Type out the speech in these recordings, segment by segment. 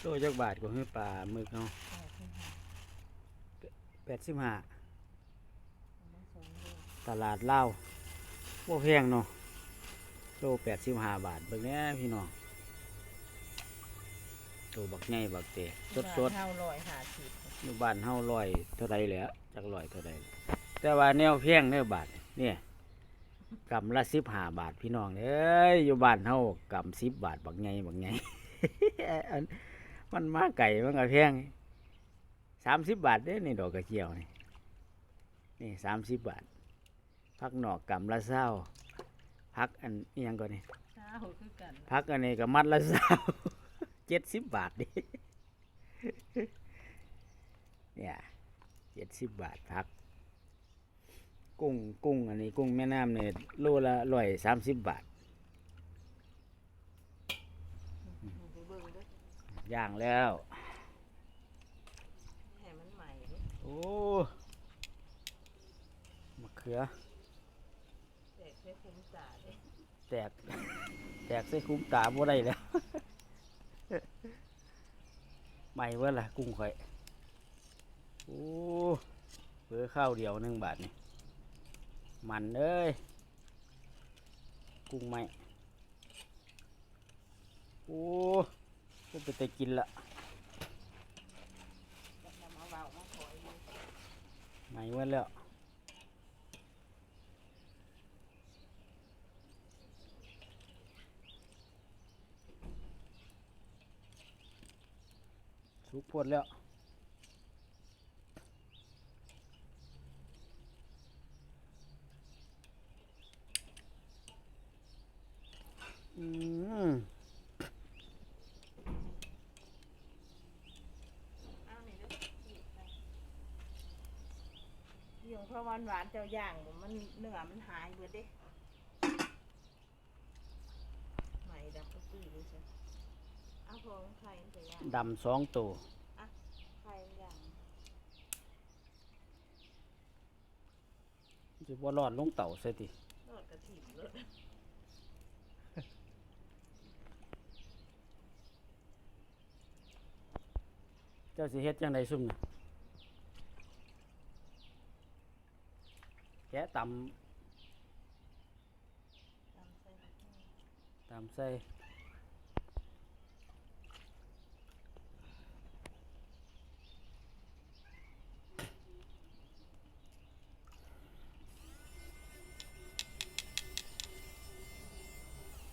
โลจักบาทก็คือปลาหมึกเนาะแปดสิบห้า85เอามาสองโลตลาดลาวบ่แพงเนาะโล85บาทเบิ่งแหน่พี่น้องตัวบักใหญ่บักเตะสดบ้านๆเฮาลอยหาสิบอยู่บ้านเฮาร้อยเท่าไรแหล้วจักร้อยเท่าไรแต่ว่าแนวเพียงเนื้อบาทเนี่ยกำละสิบห้าบาทพี่น้องเอ้ยอยู่บ้านเฮากำสิบบาทบักไงบักไงอัน มันมาไก่มันก็เพียงสามสิบบาทเด้นี่ดอกกระเจียวนี่นี่สามสิบบาทพักหนอกกำละเศร้าพักอันนี้ยังก่อนนี่เช้าคือกันพักอันนี้ก็มัดละเศร้าเจ็ดสิบบาทดิเนี่ยเจ็ดสิบบาทพัก กุ้งกุ้งอันนี้กุ้งแม่น้ำเนี่ยโลละร้อยสามสิบบาท ไปเบิ่งเด้อ ย่างแล้ว ให้มันใหม่เด้อโอ้มะเขือ แตกใส่คุ้มจ่าเด้อแตก แตกใส่คุ้มตาบ่ได้แล้ว ใหม่เว้ยล่ะ กุ้งข่อย โอ้เพื่อข้าวเดียวหนึ่งบาทนี่ มันเอ้ย กุ้งใหม่ โอ้ ก็ไปแต่กินละไหนวันแล้วสุกพดแล้ว อืม เอานี่เด้อ หยงเพราะวันหวานเจ้าย่างบ่มันเนื้อมันหายเบิดเด้ใหม่ดับก็ปี้เลยใช่เอาพองไข่มันจะย่างดำสองตัวไข่มันย่างจะบ่รอดลงเต่าใส่ติทอดกระถิ่นเลยเจ้าสิเฮ็ดจังไดซุ่มน่ะ แกะตตำใส่ผักชีำตำใส่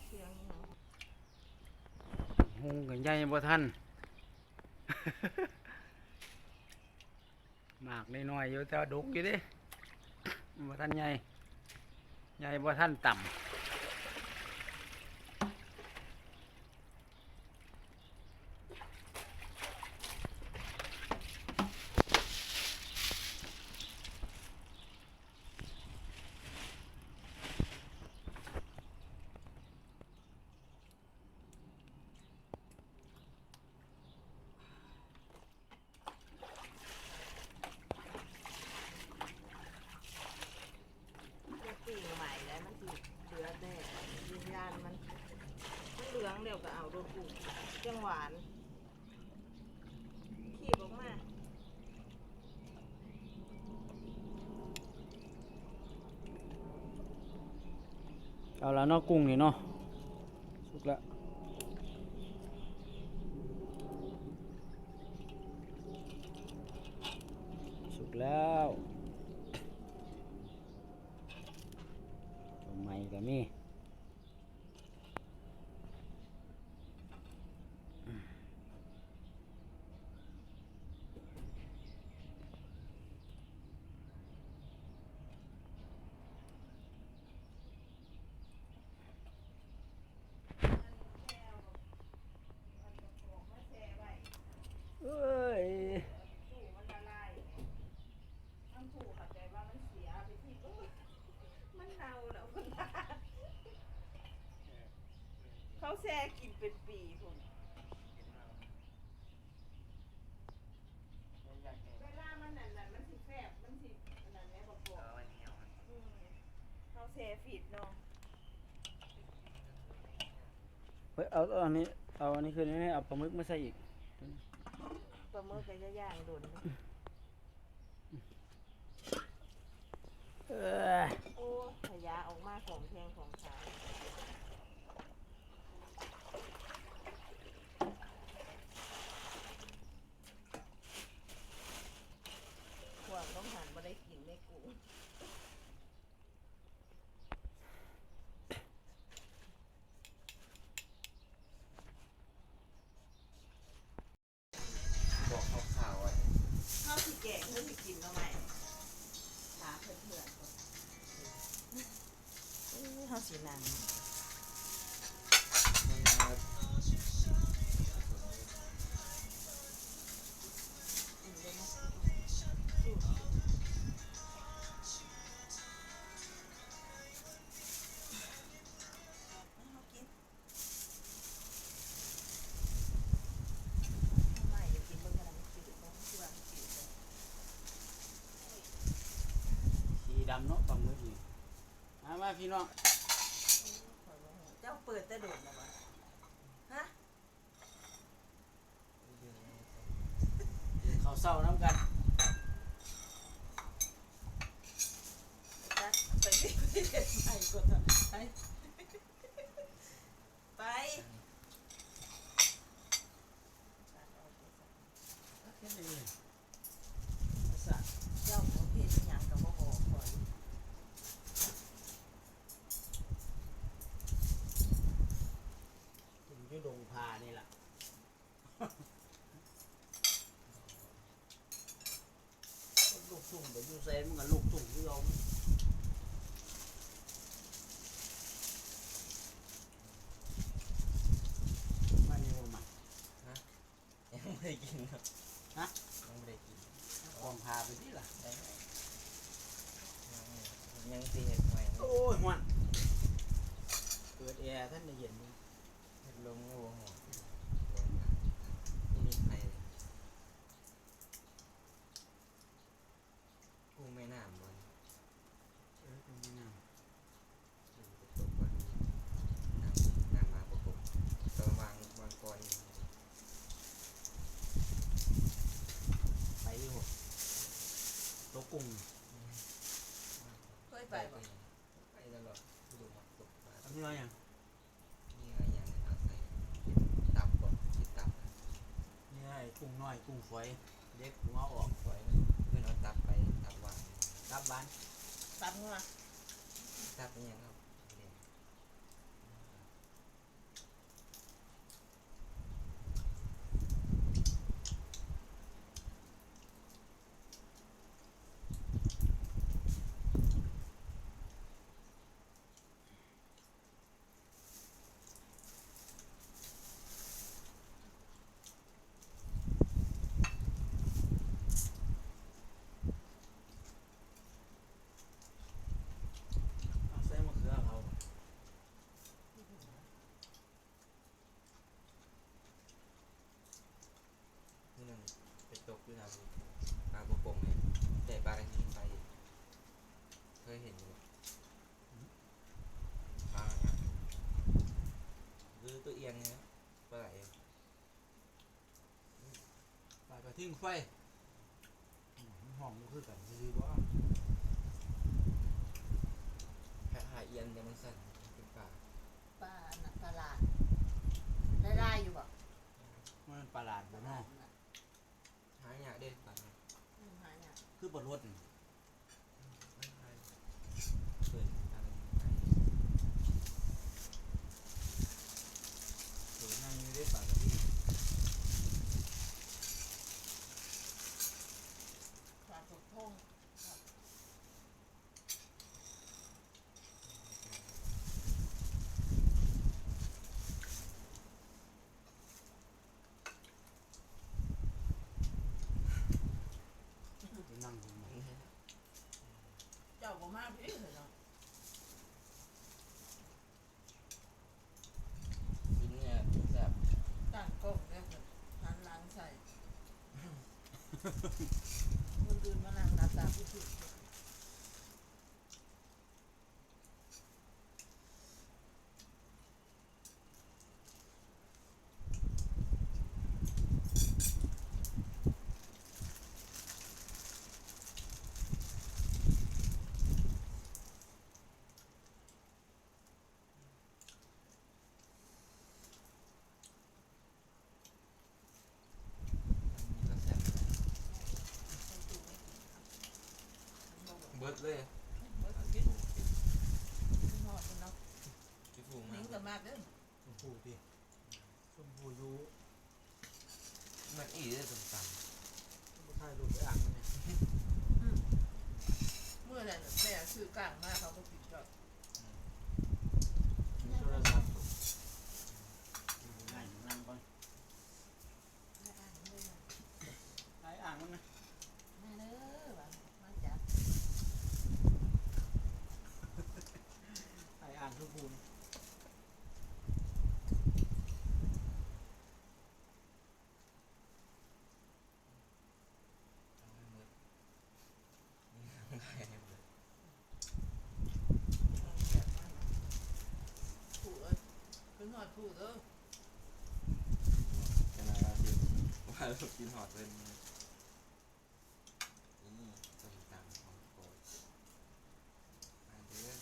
เชียงนี่เนาะหงกันใหญ่บ่ทันมากน้อยๆอยู่แต่ว่าดุกอยู่เดิ บ่ท่านใหญ่ ใหญ่บ่ท่านต่ำเดี๋ยวปีใหม่แล้วมันสิเหลือแต่วิญญาณมันมันเหลืองเดี๋ยวก็เอาโดนปลูกจังหวานขีบออกมา เอา แล้วเนาะกุ้งนี่เนาะสุกแล้วสุกแล้วตัวใหม่ก็มีเอ้ย ถูมันละลายมันถูกเข้าใจว่ามันเสียไปที่เออมันเน่าแล้วคนตาเขา แช่กินเป็นปีคุณเวลามันนั่นน่ะมันสิแฟบมันสิอันนั่นแม่บอกบอกอืมเขาแช่ฟีดเนาะเฮ้ยเอาเอาอันนี้เอาอันนี้คือนี่เอาปลาหมึกมาใส่อีกเตัวนี้ปลาหมึกก็จะย่างโดนเออโอ้ขยะออกมาของแพงของขาย อ้ยข้าวสีนังมัน จ้าเปิดแต่โดดแล้ววะฮะ เขาวเศร้าน้ำกัน จักไปที่ประเทศไทยก่อนเถอะไปไปเจ้าประเภทหยังกับบ่บอกก่อน ถึงจะดงพานี่แหละลูกทุ่ง ไปอยู่เซนมันก็ลูกทุ่งที่เรามานี่ว่ามายังไม่ได้กินครับฮะยังไม่ได้กินกองพาไปที่ล่ะได้ไหมยังยังตีเห็ดใหม่โอ้ยหวันเปิดแอร์ท่านได้เย็นนี่เห็ดลมงูหัวไม่มีใครเลยกูไม่น่ามมัน เออตรงนี้นะ ตกวันน้ำน้ำมาประกบตอนวางวางก่อน ไปอยู่ตัวกุ้ง เคย ไปบ่ไปตลอดดูมาตกปลาทำยังไงอะนี่อะไรอย่างนี้เอาใส่ตับก่อนคิดตับนี่ไอ้กุ้งน้อยกุ้งฝอยเด็กหัวออกไว้เพื่อนเอาตับไปตับหวานรับบ้านตับหัวตับนี่ยังครับเนี่ย เอาใส่มะเขือเขา นี่นึงไป ตกอยู่นะปลาประกงเนี่ยแต่ปลากระทิงไปเคยเห็นอยู่ปลาเนี่ยคือตัวเอียงไงนะปลาไหลปลากระทิ้งไฟหอมันคือกันคือว่าแค่หาเอียงเนแต่มันสั่นเป็นปลาปลาหน่ะตลาลาดได้ได้อยู่บ่มันประหลาดบ่เนาะาอยากเด็ดปลาเนี่ยอืมหาเนี่ยคือบ่รถนี่ ไม่ใช่เคยปลากระทิงไป สวยงามอยู่เด้ปลากระทิง ปลาตกทง ไปนั่งตรงไหน เจ้าบ่มาพี่เหรอเนาะ กินเนี่ยแซ่บ ตั้งกล้องแล้วก็หันหลังใส่คนอื่นมานั่งรับตาผู้ถูก ดเลยเมื่อเอากี้ที่ผูกขึ้นหอดมันเนาะที่ผูกมานิ้งกับมากเด้อชมพูดิชมพูยูมันอีได้สมตังไม่ใช่รูปไปอ่างมันเนี่ยเมื่อนั้นแม่ซื้อกลางมาเขาก็ปิดก็มีโทรศัพท์ง่ายนั่งก่อน ไม่อ่านเลยนะ ไอ้อ่างมันนะ มาเด้อว่ะมาจับ ไอ้อ่างชมพูนี่ เอาให้หมดนี่เอาให้หมด ผูเอ้ยขึ้ นหอดผูเด้อขนาดว่ากินว่าเรากินหอดเป็นนี่สมตังของโปรดมาเด้อ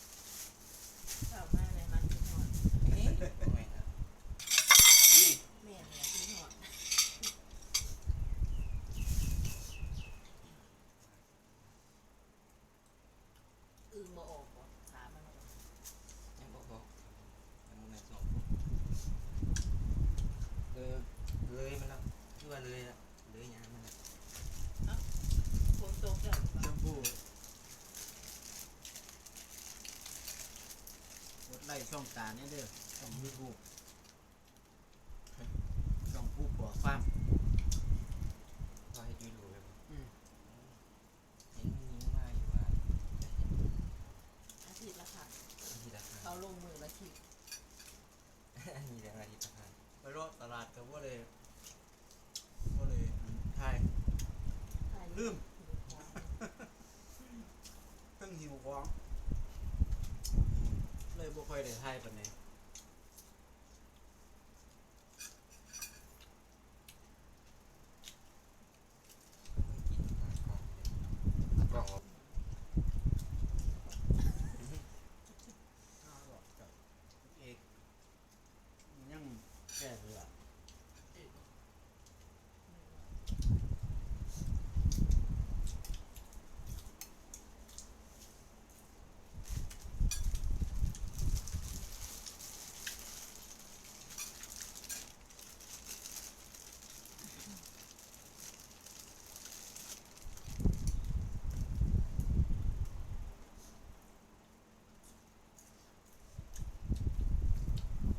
เข้ามาในมันขึ้นหอด เอ๊ะทำไมครับนี่ แม่เนี่ยขึ้นหอดอึงมาออกบ่ขามันออก ยังบอกบอกยังมึงในสองคนเออเลยมันแล้วคือว่าเลยละเลยยางมันละ ฝนตกแล้ว ชมพูกดไลค์ ช่องตาเนี่ยเด้อช่องยูทูบช่องผู้ปัวฟาร์ม พอให้ดูดูเลยบ่ อืม เห็นมีนิ้วมาอยู่ว่าจะเห็น อาทิตย์ละค่ะ ที่ราคา เขาลงมือละคิด มีแต่อะไรที่ราคา ไปรอบตลาดกับว่าเลยว่าเลยใช่ ลืม ตั้งหิวของ เลยบ่ค่อยไทยปานใด กินมากล่องเลยกล่องออก อ้าวบอกกับเอกยังแก้เสือ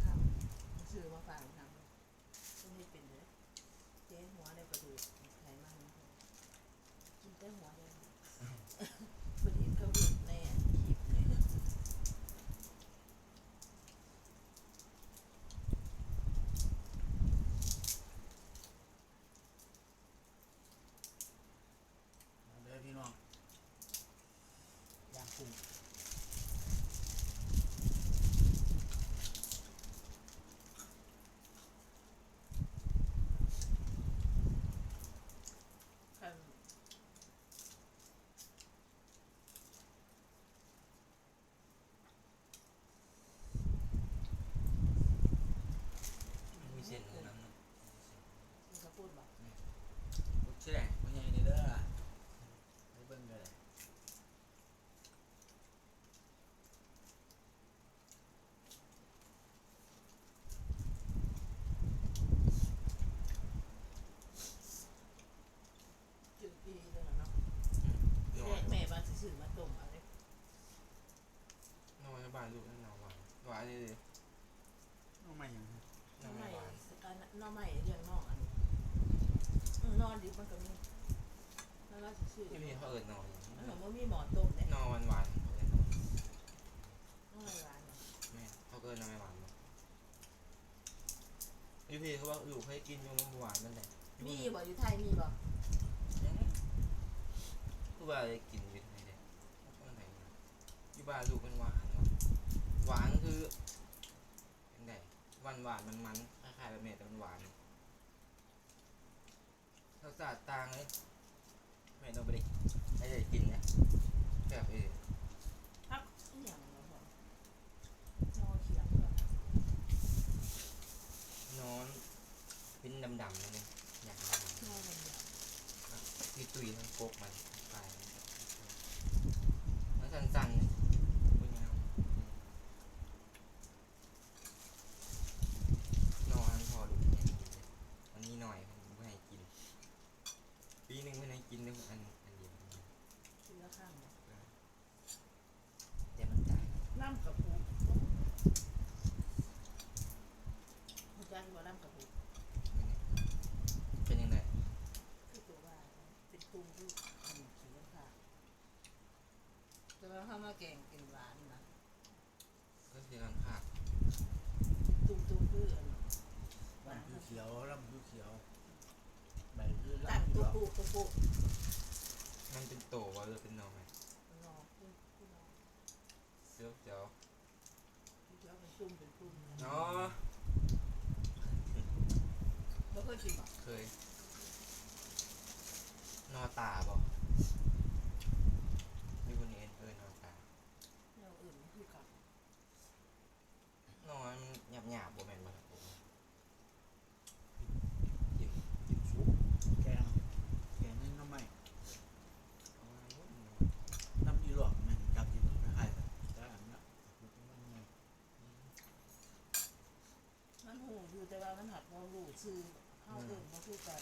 ทำซื้อมาฝากทำต้องไม่เป็นเลยเจ๊หัวในกระดูกไขมันกินแต่หัวเลยพอดีเขาดูในคลิปเนี่ย มาเด้อพี่น้องย่างกุ้ง คัน มีเส้นเลยน้ำเนาะ ที่เขาพูดบอก ลูกแช่ บ่ใหญ่นี่เด้อไปเบิ่งเลย จืดดีเลยเนาะ นอ แม่ น แม่บ้านซื้อมาต้มเอะไรนอนในบ้านลูกนั่นนอนหวานหวานเลยดิเอามาหยังฮะนอนน้ำใหไม่ม่หวานน้ำใหม่เลี้ยงนอกอันนี้อืมนอนดิบมันก็มีแล้วก็ซื้อที่พี่เขาเอิญนอนมันเหมือนว่ามีหมอต้มเนี่ยนอนหวานเขาเอิญนอนน้อยร้านเนาะแม่เขาเอิญนอนไม่หวานบ่พี่พี่เขาว่าลูกให้กินอยู่มันหวานนั่นแหละมีบ่อยู่ไทยมีบ่ คือว่าได้กิน่าลูกมันหวานเนาะหวานคือเป็นไงหวานหวานมันมันคล้ายๆแบบแม่แต่มันหวานรสชาติต่างเลยแม่ต้องไปได้ได้กินนะแบบเออพักอีหยังเนาะพ่อนเขียงก่อนนอนเป็นดำๆนั่นเองอย่างนั้นนอมันเดียวที่ตุยทั้งกกมันไปสั้นๆนี่บ่ยาวนอนพอดูเนี่ยอันนี้หน่อยผมไม่ให้กิน ปีหนึ่งไม่ให้กินนึงอันอันเดียว ทีละข้างบ่ แต่มันจ่าย ล่ำกับผูหูจักว่าล่ำกับผู เป็นยังไง คือตัวว่าเป็นตุ้มคืออันขี้ค่ะแต่ว่า เขามาแกงกินหวานนะก็คือการขาดตุ้มตุ้มคืออันลำคือเขียวลำคือเขียวใบคือตั้งลำตัวดอกปูตัวปูมันเป็นโตวะหรือเป็นหนอไหมนอคือคือนอเดี๋ยวเดี๋ยวคือแล้วเป็นตุ้มเป็นตุ้มเนาะแล้วเคยกินหรอเคยนอตาบ่อยูบนนี้เออนอตา แนวอื่นมันคือกับ นอน หยาบหยาบๆบ่แม่นบ่ครับผมกินกินซุปแกงแกงนี่น้ำไม่เอามาหมดเลยน้ำอีหลอกมันจับกินคล้ายๆกันแต่อันเนี้ยมันไงมันหูอยู่แต่ว่ามันหัดพอรู้ชื่อเข้าอื่นก็คือกัน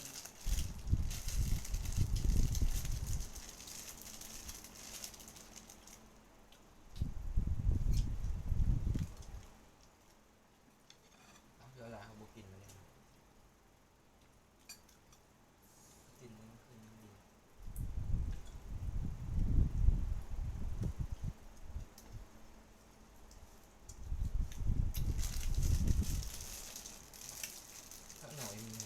เอาเดี๋ยวหลายเขาบ่กินมาเลยกินมันคืนมันดีข้าวหน่อยมีไง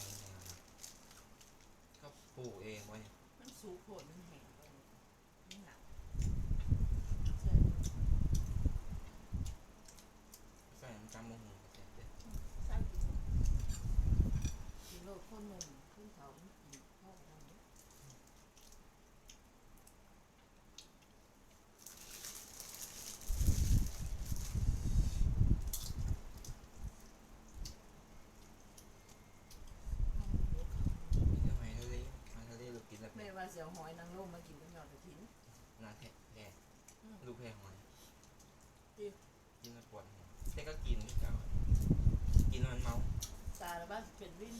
คู่เองวะเนี่ยมันสูโผล่มันแหงไปมันหนักใช่ แฟนจำโมโหกับเจ๊เจ๊ ใช่กินกินโลดคนหนึ่งขึ้นเขามันกินเข้าไปทางนี้ มีทำไมทะเลมาทะเลลูกกินแล้ว แม่ เป็นว่าเสียวหอยนางรมมากินกับยอดกระถินนาแท้แท้อืมลูกแพ้หอยจริงกินแล้วปวดหัวแต่ก็กินที่เก่ากินมันเมาตาแล้วบ้านเป็นวิน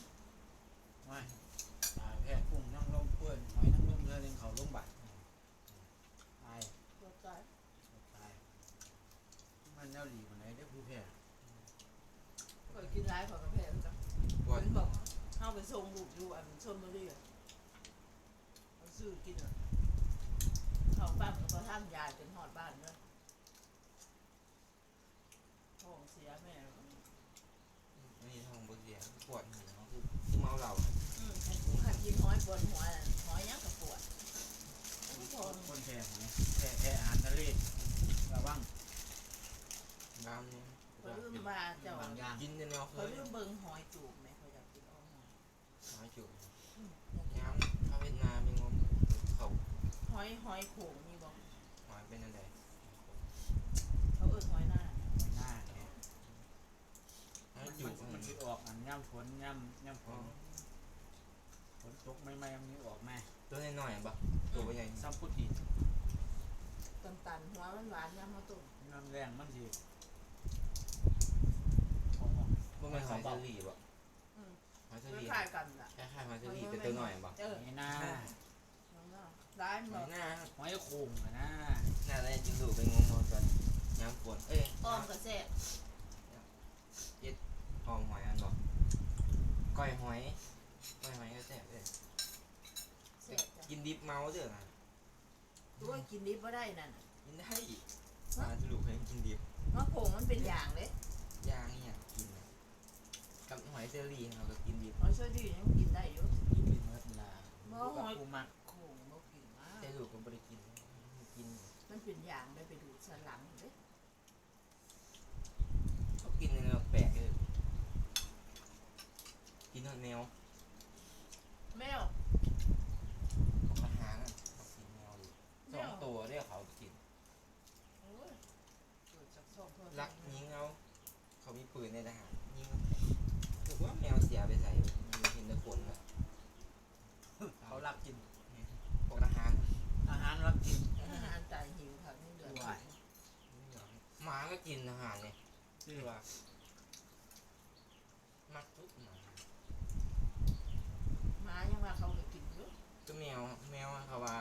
ไม่ตายแค่กุ้งนั่งลมเปื้อนหอยนั่งลมเรือเล่นเขาลงบัตรตายรถตายตาย มันแนวหลีมันไหนได้ผู้แพ้เคยกินร้ายขอกระเพาะจังปวดมันบอกเข้าไปส่งลูกอยู่อันชนบุรีอะเอา ซื้อกินอะเข้าบ้านกับพระท่านยายเป็นหอดบ้านเนาะท้องเสียแม่นี่ท้องบนเสียปวดหัวคือคือเมาเหล้าอะอืมขัดกินหอยปวดหัวน่ะหอยยังกับปวดไม่ทน คนแพ้หอยแพ้แพ้อาหารทะเลระวัง บ้ามนี่ เขาลืมมาเจ้า บางอย่าง กินเนี่ยเนาะเค เขา ย ลืมเบิ่งหอยจูบไหมเขาอยากกินอ้อมหอย หอยจุ๋ย อืม ย้ำเข้าเวียดนามมีงมเขา ห อยหอยโขงมีบอกหอยเป็นอะไรเขาเอิ้นหอยหน้าหน้าแกหอยมันจุ๋ยมันสิออกอันย่ำฝนย่ำย่ำฝนฝนตกไม่ไม่มันนี้ออกมาตัวน้อยๆปะตัวใหญ่ซ้ำพุทธิตันตันๆหัวมันหวานๆยำมาตุ่มน้ำแรงมันสิบ่แม่นหอยเชอรี่ปะอืมหอยเชอครี่ล้ายๆกันล่ะคล้ายๆหอยเชอรี่แต่ตัวน้อยปะเออนี่หน้า ร้ายหบออยกหน้าหอยโข่งอะนะหน้าอะไรจิงดูไปงมเอาก่อนย้ำปวดเอ้ยอ้อมกระแซ่บหอมหอยอันบอกก้อยหอยก้อยหอยก็แซ่บเลยแซ่บจ้ะกินดิบเมาเด้อนะตัวกินดิบบ่ได้นั่นน่ะกินได้มาสรุปให้กินดิบมะโขงมันเป็นอย่างเลยย่างเนี่ยกินนะกับหอยเชอรี่เราก็กินดิบหอยเชอรี่ยังกินได้อยู่กินเป็นเมื่อลาบ่กับหอยผู้มัก โขงบ่กินมา แต่ ลูกก็ไม่ได้กินกินมันเป็นอย่างเลยไปดูสนหลังเด้เขากินในแนวแปลกเลยกินแนวแมวของอาหารอะเขากินแนวอยู่สองตัวเรียกเขากิน โอ้ยเกิดจากสองคนรักยิงเอาเขามีปืนในทหารยิงถือว่าแมวเสียไปใส่ยิงกินแต่คนอะ เขารักกิน พวกทหาร อาหารรักกิน อาหารตายหิวค่ะนี่เดือด ตัว มา กินอาหารเนี่ยที่คือว่ามักทุกหมา หมายังว่าเขาก็กินอยู่ ก็แมวแมวอะเขาว่า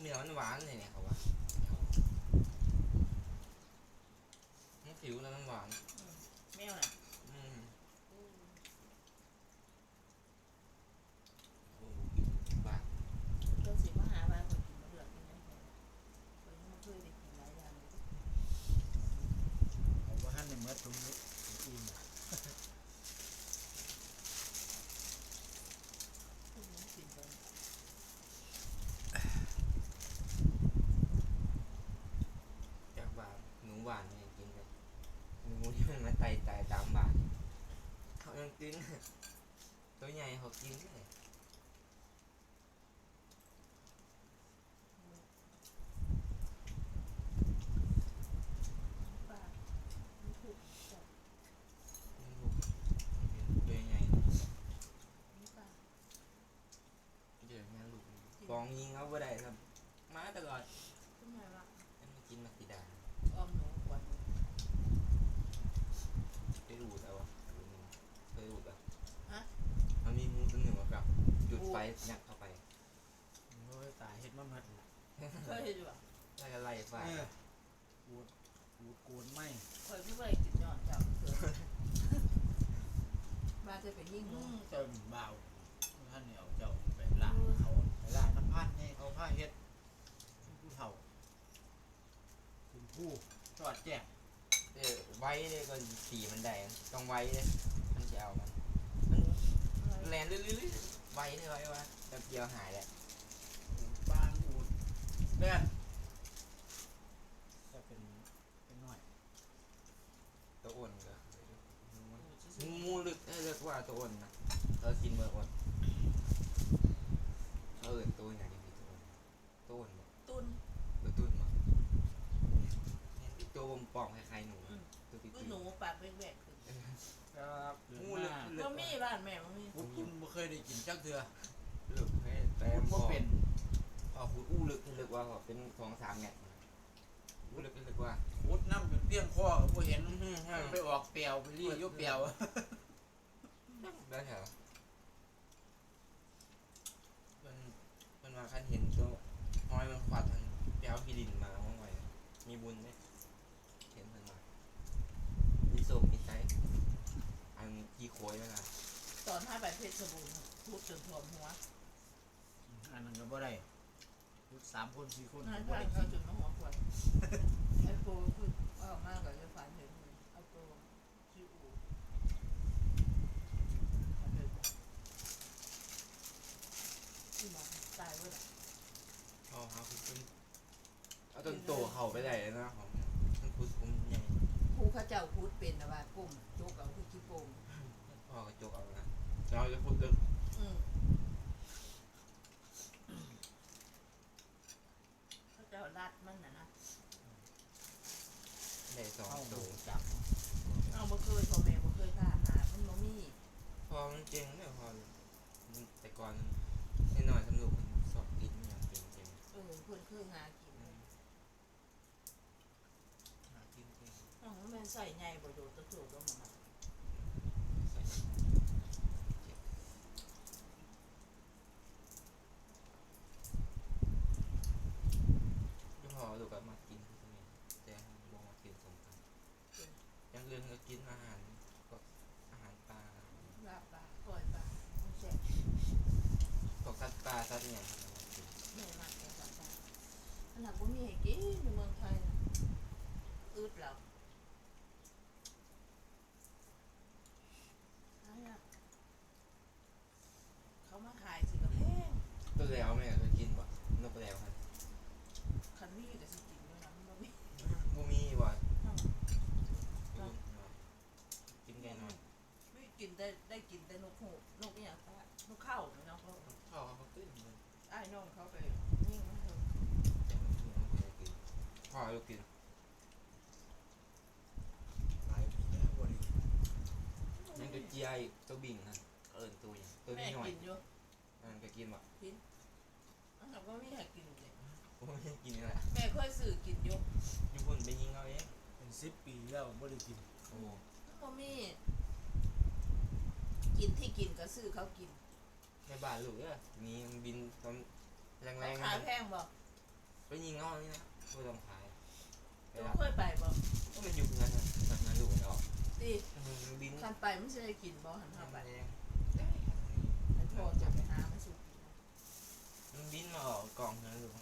เนื้อมันหวานเลยเนี่ยเขาว่ามันผิวแล้วมันหวาน แมวน่ะ อืมโอ้บ้า ก็สิมาหาว่าคนกินมาเลือกกินได้คนยังเคยได้กินหลายอย่างเลย เอาว่าท่านในเมื่อตรงนี้อิ่มอะ พวกนี้กินไป จากบาทหนูหวานเนี่ยกินเลยหนูที่มันมาไต่ไต่ตามบาทเขายังกิน ตัวใหญ่เขากินเลย ป้าไม่ถูกจับ มันลูกตัวใหญ่ นี่ป้า เดี๋ยวงานลูก กองยิงเอาไปได้ครับ มาตลอดทำไมวะมันมากินมาสีดาอ้อมหนูกวนหนูไปดูดเอาอะเคยดูดอะฮะมันมีงูตัวหนึ่งอะครับ จุดไฟยัดเข้าไปโอ้ยตายเฮ็ดมาหมดละเคยเห็นอยู่อะแล้วก็ไล่ไฟเออกูดกูดโกนไหมเคยไม่เคยกินยอดจับเสือมาจะไปยิ่งหนูเจ้าบ่าวท่านเนี่ยเอาเจ้าไปล่าเขาไปล่าน้ำพัดให้ เขาผ้าเฮ็ดผู้เฒ่าคุณผู้จอดแจ้งเออไว้เลยก็สีมันแดงต้องไว้เลยมันจะเอามันมันแลนลื่นๆไว้เลยไว้ว่าแป๊บเดียวหายแหละอูดบางอูดแล่นจะเป็นเป็นหน่อยตัวอ่อนก็งูงูลึกเออเรียกว่าตัวอ่อนนะเขากินเบอร์อ่อนเขาเอินตัวอย่างนี้ตัวอ่อนตัวอ่อนบ่ ตุน ตัวตุ้นมาเห็นที่ตัว ปองๆคล้ายๆหนูอืม ตัวติ๊คือหนูปากแหวกๆคือครับงูลึกก็มีบ้านแม่ก็มีผมกินบ่เคยได้กินจักเทื่อลึกให้แปลผมพบ่อเป็นพอขุดอู้ลึกให้ลึกว่าพอเป็นสองสามเนี่ยอู้ลึกให้ลึกว่าขุดน้ำจนเพียงคอก็บ่เห็นอือฮึฮะไปออกเปลียวไปรีอยู่เปลียวได้เหรอมันมันมาคันเห็นตัวห้อยมันขวัดทางไปเอากีดินมาห้องไว้มีบุญไหมเห็นมันมามีโศกมีใจอัน กี่โคยไหมล่ะตอนห้าไปเพชรบูรณ์พูดจนท่วมหัวอันนั้นก็บ่ได้ขุดสามคนสี่คนนั่นก็บ่ใช่ได้เขากินจนมาหัวควันไอ้โปคือออกมากกว่าจะฝันเห็นเลยเอาโปชื่ออูเอาไปที่หมอตายเว้ยอ๋อครับคุณคุณเอาต้นโตเข่าไปได้เลยนะของมันพุดคุ้มใหญ่ ผู้เข้าเจ้าพูดเป็นนะว่ากุ้มโจกเอาคือขี้โป่ง พ่อกระจกเอานะเราจะพูดลึกอืมเข้าเจ้ารัดมันนะนะได้สองเข้าโตดูจับเอาบ่เคยพ่อแม่บ่เคยพาหามันบ่มีพอมันเจ๋งเนี่ยพอแต่ก่อนแน่นอนสนุกมันสอบกินอย่างเก่งเออเพิ่นเคยหากินหากินเก่ง อ๋อม่นใส่ใหญ่บ่โดดตะโถลงมา ใส่ที่พอลูกก็มากินที่นี่แต่บอกมากินสงครามอย่างอื่นก็กินอาหารก็อาหารปลา ลาบปลาก้อยปลามันแซ่บ พวกสัตว์ปลาสัตว์เนี่ยครับ แม่มากแต่ปลาปลาอันนั้นบ่มีให้กินในเมืองไทยนะอึดแล้วหายากเขามาขายสิก็แพง ตัวแล้วแม่เคยกินบ่นกแล้วครับ คันมีก็สิกินด้วยนะมันบ่มี บูมีบ่ อ้าว กินแกงหน่อย ไม่กินได้ได้กินแต่นกฮูกนกอีหยังปะนกเข้าเนาะเขา ข้าวเขาขึ้นเลย อ้าย น้องเขาไปยิ่งมันเถอะพ่อลูกกินหลายปีแล้วบ่ได้กินนั่นก็เจียอีกตัวบิ่งนะเอิญตัวอย่างตัวแม่นี้หน่อยกินอยู่นั่นก็กินบ่อันนั้นก็มีให้กินจริงผมไม่ได้กินนี่แหละแม่เคยซื้อกินอยู่ญี่ปุ่นไปยิงเอาเองเป็นสิบปีแล้วบ่ได้กินโอ้มันบ่มีกินที่กินก็ซื้อเขากินในบ้านลูกเด้อมีมันบินตอน แรงๆขายแพงบ่ไปยิงเอานี่นะไม่ต้องขายไปตัวรับเคยไปบ่ก็มันอยู่เพื่อนนะจากนั้นลูกมันออกติมันบินคันไปมันสิได้กินบ่หันทำหาไปไปเองไปโทรจะไปหามาสู่กินมันบินมาออกกล่องนั้นลูก